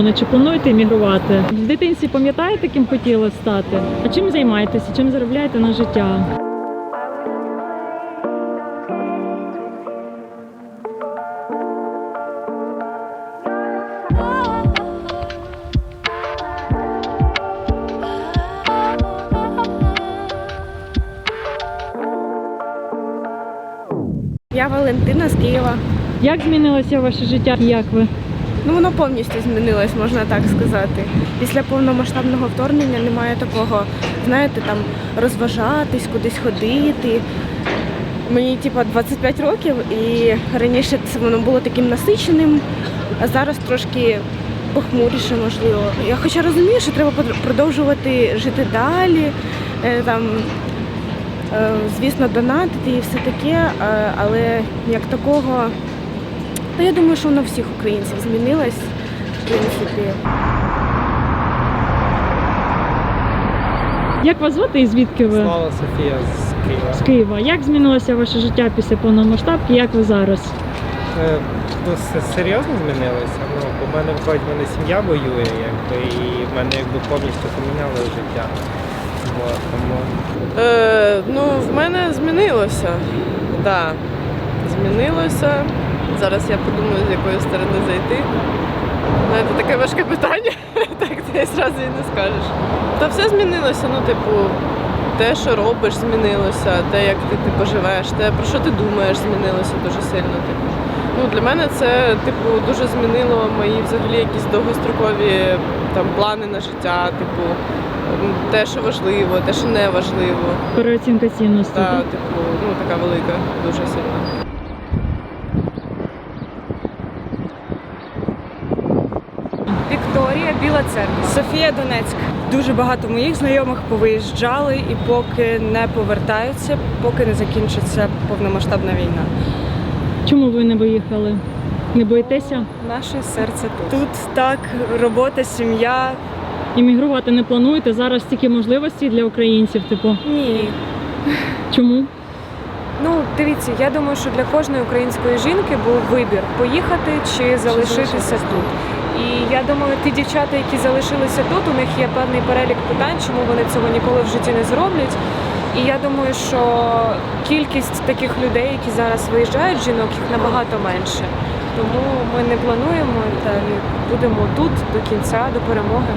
Чи плануєте емігрувати? В дитинстві пам'ятаєте, ким хотіли стати? А чим займаєтеся? Чим заробляєте на життя? Я Валентина з Києва. Як змінилося ваше життя? Як ви? Ну воно повністю змінилось, можна так сказати. Після повномасштабного вторгнення немає такого, знаєте, там розважатись, кудись ходити. Мені типа 25 років, і раніше це воно було таким насиченим, а зараз трошки похмуріше, можливо. Я хоча розумію, що треба продовжувати жити далі. е, Там, е, звісно, донатити і все таке, але як такого Та я думаю, що воно всіх українців змінилось, в принципі. Як вас звати і звідки ви? Слава Софія з Києва. З Києва. Як змінилося ваше життя після повномасштабки? Як ви зараз? Е, Ну, се- серйозно змінилося. Ну, бо в мене виходить, в мене сім'я воює, якби, і в мене якби повністю поміняло життя. От, тому Е, ну, в мене змінилося. Да, змінилося. Зараз я подумаю, з якої сторони зайти. Знаєте, таке важке питання, так ти зразу і не скажеш. Та все змінилося, ну, типу, те, що робиш, змінилося, те, як ти типу, живеш, те, про що ти думаєш, змінилося дуже сильно. Типу. Ну, для мене це типу, дуже змінило мої взагалі якісь довгострокові там, плани на життя, типу, те, що важливо, те, що не важливо. Переоцінка цінностей. Та, так? типу, ну така велика, дуже сильна. Церква. Софія Донецьк. Дуже багато моїх знайомих повиїжджали і поки не повертаються, поки не закінчиться повномасштабна війна. Чому ви не виїхали? Не боїтеся? Наше серце тут. Тут так, робота, сім'я. Іммігрувати не плануєте? Зараз стільки можливостей для українців, типу. Ні. Чому? Ну, дивіться, я думаю, що для кожної української жінки був вибір поїхати чи залишитися тут. І я думаю, ті дівчата, які залишилися тут, у них є певний перелік питань, чому вони цього ніколи в житті не зроблять. І я думаю, що кількість таких людей, які зараз виїжджають, жінок, їх набагато менше. Тому ми не плануємо та будемо тут до кінця, до перемоги.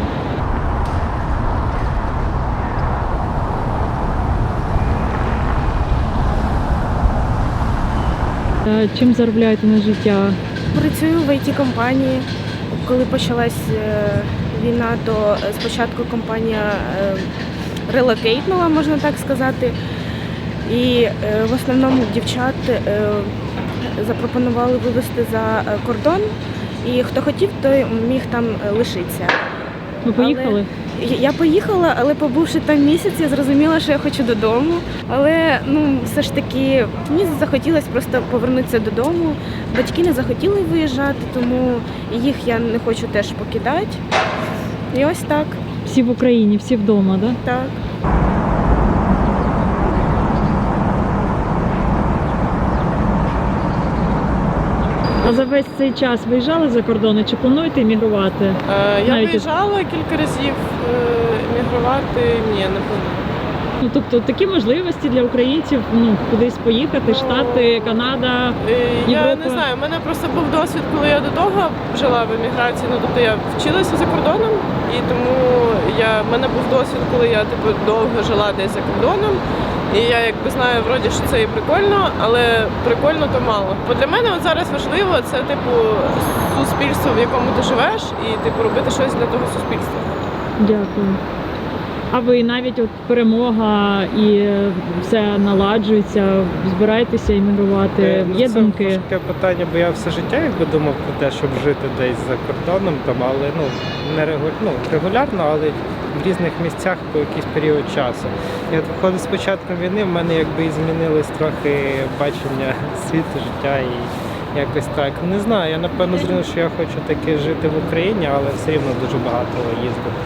Е, Чим заробляєте на життя? Працюю в it компанії Коли почалась е, війна, то е, спочатку компанія е, релокейтнула, можна так сказати. І в основному дівчат запропонували вивезти за кордон. І хто хотів, той міг там лишитися. Ви поїхали? Я- Я поїхала, але побувши там місяць, я зрозуміла, що я хочу додому. Але ну все ж таки мені захотілося просто повернутися додому. Батьки не захотіли виїжджати, тому їх я не хочу теж покидати. І ось так, Всі в Україні, всі вдома, да? так. А за весь цей час виїжджали за кордони чи плануєте емігрувати? Е, я Навіть- виїжджала кілька разів е, емігрувати, ні, не планую. Ну тобто такі можливості для українців ну кудись поїхати, Штати, Канада. Е, Я Європа. не знаю, у мене просто був досвід, коли я до того жила в еміграції. Ну тобто я вчилася за кордоном, і тому я в мене був досвід, коли я типу довго жила десь за кордоном. І я якби знаю, вроді що це і прикольно, але прикольно то мало. Бо для мене от зараз важливо це типу суспільство, в якому ти живеш, і типу робити щось для того суспільства. Дякую. А ви навіть от перемога і е, все наладжується, збираєтеся емігрувати? Е, ну, Є це думки? важке питання, бо я все життя якби думав про те, щоб жити десь за кордоном, там, але ну, не регу... ну, регулярно, але в різних місцях по якийсь період часу. І от виходить з початком війни в мене якби і змінилось трохи бачення світу, життя і якось так. Не знаю, я напевно зрозумів, що я хочу таки жити в Україні, але все рівно дуже багато їздити.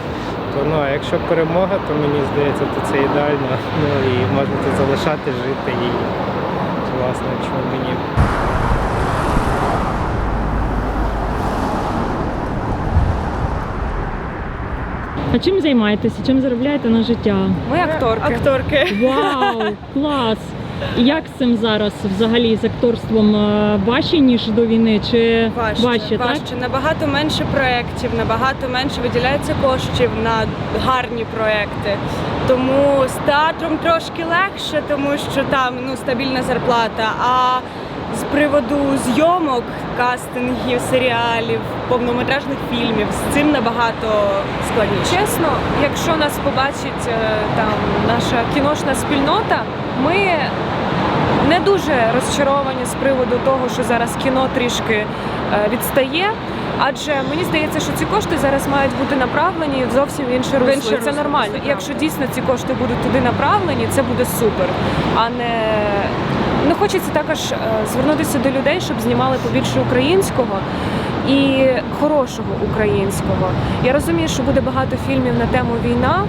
То, ну, а якщо перемога, то мені здається, то це ідеально. Ну і можна тут залишати жити і власне чому мені. А чим займаєтеся? Чим заробляєте на життя? Ми акторки. Акторки. Вау, клас! І як з цим зараз взагалі з акторством е, важче, ніж до війни? Чи Важче, важче, так? важче. Набагато менше проєктів, набагато менше виділяється коштів на гарні проєкти. Тому з театром трошки легше, тому що там ну, стабільна зарплата. А з приводу зйомок, кастингів, серіалів, повнометражних фільмів з цим набагато складніше. Чесно, якщо нас побачить е, там наша кіношна спільнота, ми не дуже розчаровані з приводу того, що зараз кіно трішки е, відстає. Адже мені здається, що ці кошти зараз мають бути направлені в зовсім в інше русло. інше це русло, нормально. це якщо дійсно ці кошти будуть туди направлені, це буде супер. А не ну хочеться також е, звернутися до людей, щоб знімали побільше українського і хорошого українського. Я розумію, що буде багато фільмів на тему війна,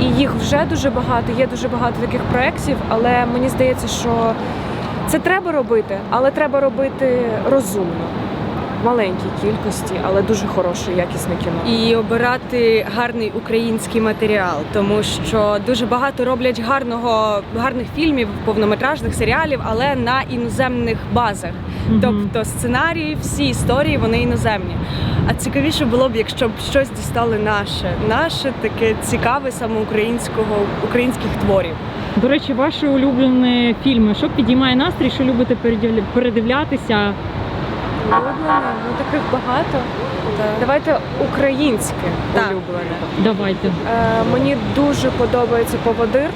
і їх вже дуже багато. Є дуже багато таких проєктів, але мені здається, що це треба робити, але треба робити розумно. Маленькій кількості, але дуже хороше, якісне кіно. і обирати гарний український матеріал, тому що дуже багато роблять гарного гарних фільмів, повнометражних серіалів, але на іноземних базах. Мгм. Тобто сценарії, всі історії вони іноземні. А цікавіше було б, якщо б щось дістали наше, наше таке цікаве саме українського українських творів. До речі, ваші улюблені фільми, що підіймає настрій, що любите передивля- передивлятися? Улюблене, ну таких багато. Давайте українське Так. улюблене. Давайте. Е, мені дуже подобається поводир.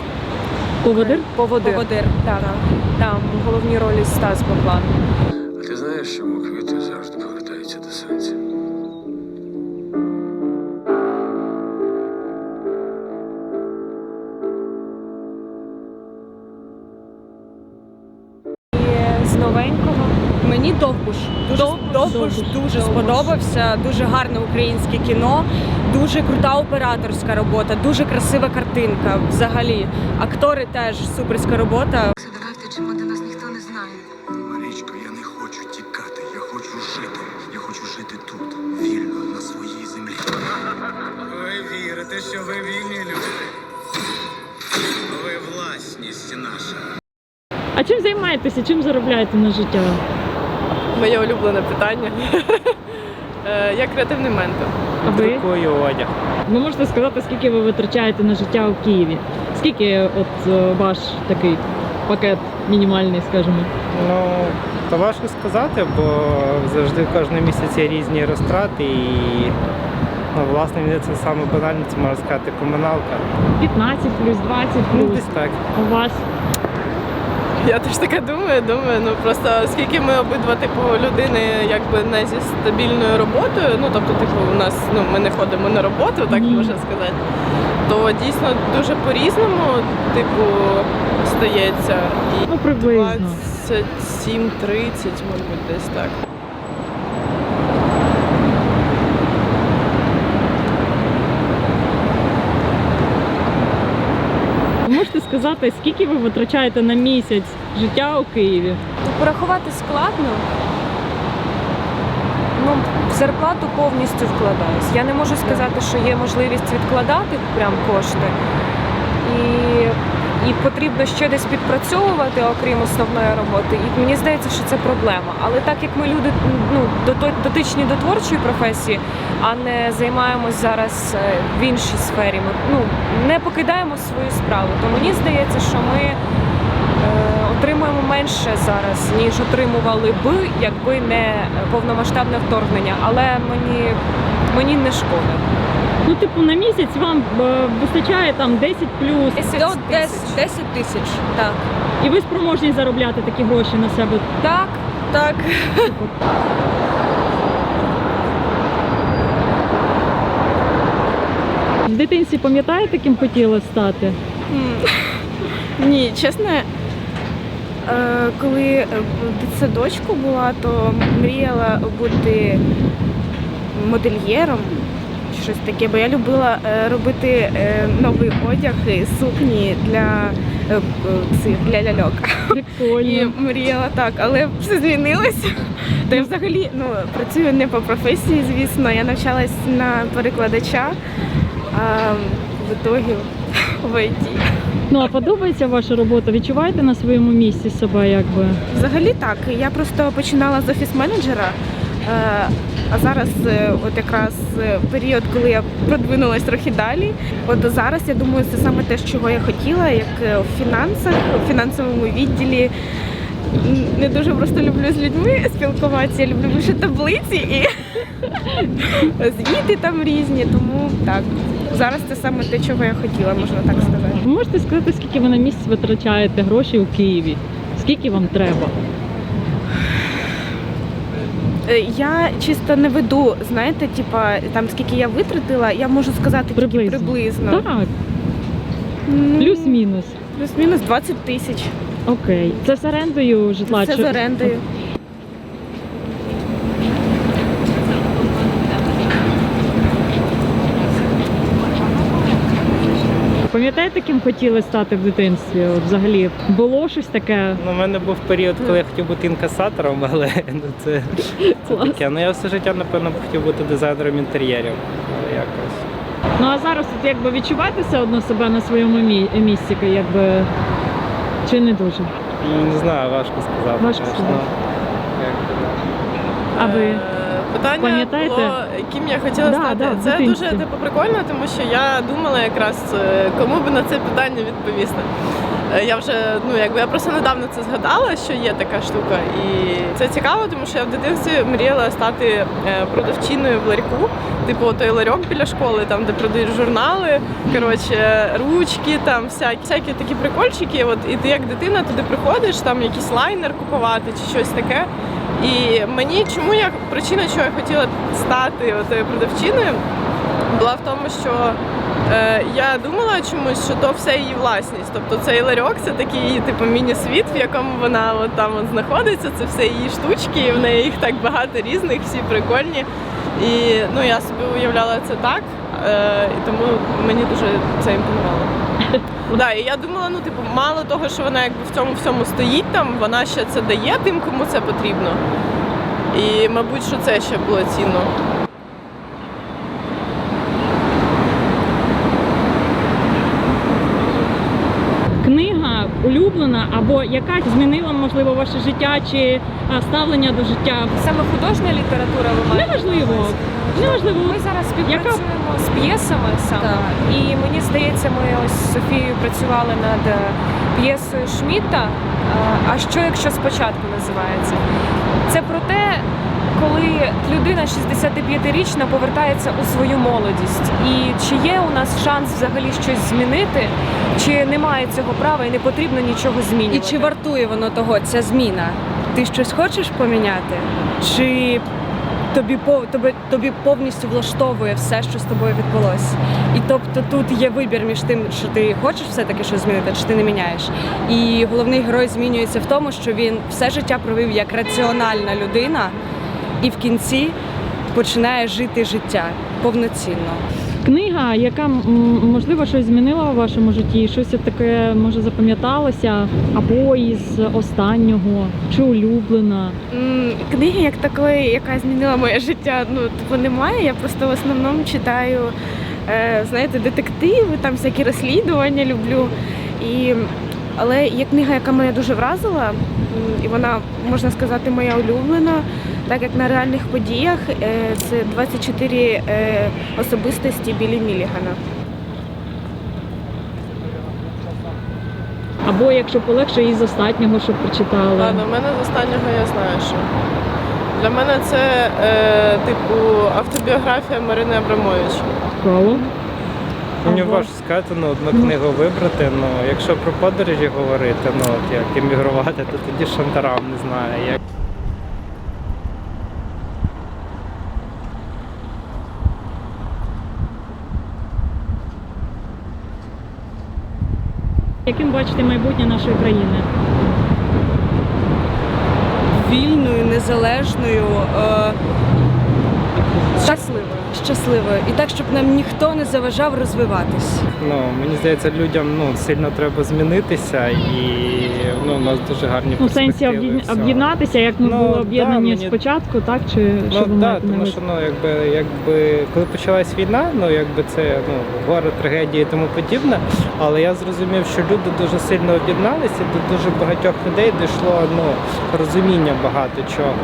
Поводир? Поводир. Поводир. Так. Там в головній ролі Стас Баклан. А ти знаєш, чому квіти дуже сподобався. Дуже гарне українське кіно, дуже крута операторська робота, дуже красива картинка. Взагалі, актори теж суперська робота. Давайте, чому до нас ніхто не знає. Марічко, я не хочу тікати, я хочу жити. Я хочу жити тут, вільно, на своїй землі. Ви вірите, що ви вільні люди? Ви власність наша. А чим займаєтеся? Чим заробляєте на життя? Моє улюблене питання. Е, Я креативний ментор. А ви? Друкую одяг. Ви можете сказати, скільки ви витрачаєте на життя у Києві? Скільки от е, ваш такий пакет мінімальний, скажімо? Ну, то важко сказати, бо завжди кожного місяця є різні розтрати і ну, власне мені це саме банальне, це можна сказати, комуналка. 15 плюс 20 Ну, десь так. У вас Я теж таке думаю, думаю, ну просто оскільки ми обидва типу людини якби не зі стабільною роботою, ну тобто, типу, у нас ну ми не ходимо на роботу, так можна сказати, то дійсно дуже по-різному, типу, стається. І ну приблизно. 27-30, мабуть, десь так. Ви Можете сказати, скільки ви витрачаєте на місяць життя у Києві? Порахувати складно. Ну, в зарплату повністю вкладаюсь. Я не можу сказати, що є можливість відкладати прям кошти. І, і потрібно ще десь підпрацьовувати, окрім основної роботи. І мені здається, що це проблема. Але так як ми люди ну, дотичні до творчої професії, а не займаємось зараз е, в іншій сфері, ми ну, не покидаємо свою справу, то мені здається, що ми е, отримуємо менше зараз, ніж отримували би, якби не повномасштабне вторгнення. Але мені, мені не шкода. Ну, типу, на місяць вам е, вистачає там 10 плюс, 10 До тисяч. 10, 10 тисяч. Так. і ви спроможні заробляти такі гроші на себе. Так, Так. В дитинстві пам'ятаєте, ким хотіли стати? Ні, чесно, е, коли е, в дитсадочку була, то мріяла бути модельєром. Щось таке, бо я любила е, робити е, новий одяг і сукні для, е, цих, для ляльок. І мріяла так, але все змінилося. То я взагалі ну, працюю не по професії, звісно. Я навчалась на перекладача. а в ітогі в ІТ. Ну а подобається ваша робота? Відчуваєте на своєму місці себе якби? Взагалі так. Я просто починала з офіс-менеджера, а зараз е, от якраз е, період, коли я продвинулась трохи далі. От зараз я думаю, це саме те, чого я хотіла, як е, в фінансах, у фінансовому відділі. Не дуже просто люблю з людьми спілкуватися, я люблю більше таблиці і звіти там різні. Тому так, зараз це саме те, чого я хотіла, можна так сказати. Ви можете сказати, скільки ви на місяць витрачаєте грошей у Києві? Скільки вам треба? Е, Я чисто не веду, знаєте, типа там скільки я витратила, я можу сказати тільки Приблизно. приблизно. Так, Ну, плюс-мінус. Плюс-мінус 20 тисяч. Окей. Це з орендою житла? Це з орендою. Пам'ятаєте, ким хотіли стати в дитинстві? От взагалі було щось таке? Ну, у мене був період, коли я хотів бути інкасатором, але ну, це, це таке. Ну я все життя, напевно, хотів бути дизайнером інтер'єрів. Якось. Ну а зараз от якби відчуваєте все одно себе на своєму мі- місці, якби чи не дуже? Ну, Не знаю, важко сказати. Важко сказати. Як- А ви? Питання Пам'ятаєте? було, ким я хотіла Да, стати. да, в це дитинстві. дуже типу прикольно, тому що я думала якраз е, кому би на це питання відповісти. Е, Я вже ну якби я просто недавно це згадала, що є така штука, і це цікаво, тому що я в дитинстві мріяла стати е, продавчиною в ларьку, типу той ларьок біля школи, там де продають журнали, коротше, ручки, там всякі всякі такі прикольчики. От і ти як дитина туди приходиш, там якийсь лайнер купувати чи щось таке. І мені чому я причина, чого я хотіла стати отою продавчиною, була в тому, що е, я думала чомусь, що то все її власність. Тобто цей ларьок це такий типу міні-світ, в якому вона от там от знаходиться. Це все її штучки, і в неї їх так багато різних, всі прикольні. І ну я собі уявляла це так, е, і тому мені дуже це імпонувало. Да, і я думала, ну типу, мало того, що вона якби в цьому всьому стоїть там, вона ще це дає тим, кому це потрібно. І, мабуть, що це ще було цінно. Книга улюблена або яка змінила можливо ваше життя чи ставлення до життя? Саме художня література ви маєте? Неважливо. Неважливо. Ми зараз співпрацюємо з п'єсами саме, і мені здається, ми ось з Софією працювали над е, п'єсою Шмідта. е, А що якщо спочатку називається? Людина 65-річна повертається у свою молодість, і чи є у нас шанс взагалі щось змінити, чи немає цього права і не потрібно нічого І чи вартує воно того, ця зміна? Ти щось хочеш поміняти? Чи тобі, тобі, тобі повністю влаштовує все, що з тобою відбулося? І тобто тут є вибір між тим, що ти хочеш все-таки щось змінити, чи ти не міняєш. І головний герой змінюється в тому, що він все життя провів як раціональна людина, і в кінці починає жити життя повноцінно. Книга, яка можливо щось змінила у вашому житті, щось таке може запам'яталося, або із останнього, чи улюблена. Книги як такої, яка змінила моє життя, ну типу немає. Я просто в основному читаю, е, знаєте, детективи, там всякі розслідування люблю. І, але є книга, яка мене дуже вразила, і вона, можна сказати, моя улюблена, так як на реальних подіях е, це 24 е, особистості Білі Мілігана. Або якщо полегше із останнього, що прочитали. Ладно, в мене з останнього я знаю, що. Для мене це е, типу автобіографія Марини Абрамович. Цікаво. Мені Ага. важко сказати, ну, одну книгу вибрати. Ну, якщо про подорожі говорити, ну от як емігрувати, то тоді шантарам не знаю. Як... Яким бачите майбутнє нашої країни? Вільною, незалежною, е, щасливою. Щасливою і так, щоб нам ніхто не заважав розвиватись. Ну, мені здається, людям ну, сильно треба змінитися і ну, у нас дуже гарні Ну, сенсі перспективи об'єдн- всього. об'єднатися, як ми Ну, були да, мені- спочатку, так? Чи що Ну ви маєте на тому що ну якби якби коли почалась війна, ну якби це ну горе, трагедія і тому подібне. Але я зрозумів, що люди дуже сильно об'єдналися, до дуже багатьох людей дійшло ну розуміння багато чого.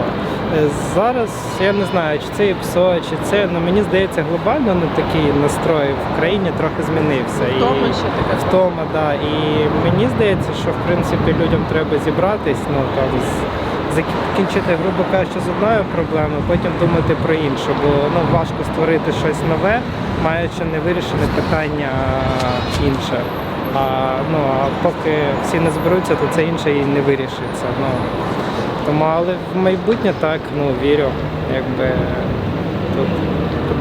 Е, Зараз я не знаю, чи це і ПСО, чи це ну мені здається глобально ну такий настрой в країні трохи змінився. Втома і ще така. втома, да. І мені здається, що в принципі людям треба зібратись, ну там закінчити, грубо кажучи, з одною проблемою, потім думати про іншу, бо ну важко створити щось нове, маючи не вирішене питання інше. А ну а поки всі не зберуться, то це інше і не вирішиться. Ну тому, але в майбутнє так, ну вірю, якби тут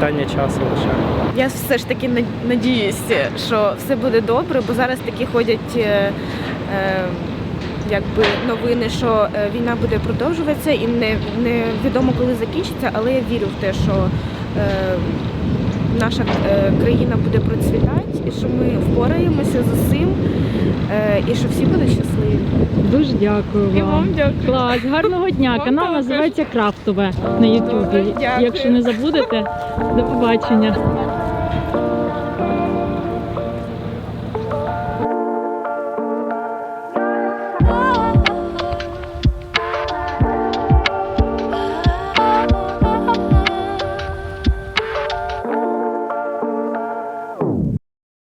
питання часу лише. Я все ж таки надіюся, що все буде добре, бо зараз такі ходять е, е, якби новини, що е, війна буде продовжуватися і не, відомо, коли закінчиться, але я вірю в те, що е, наша е, країна буде процвітати, і що ми впораємося з усім, е, і що всі будуть щасливі. Дуже дякую І вам. вам дякую. Клас, гарного дня. Вам Канал також. називається Крафтове на Ютубі. Якщо не забудете, до побачення.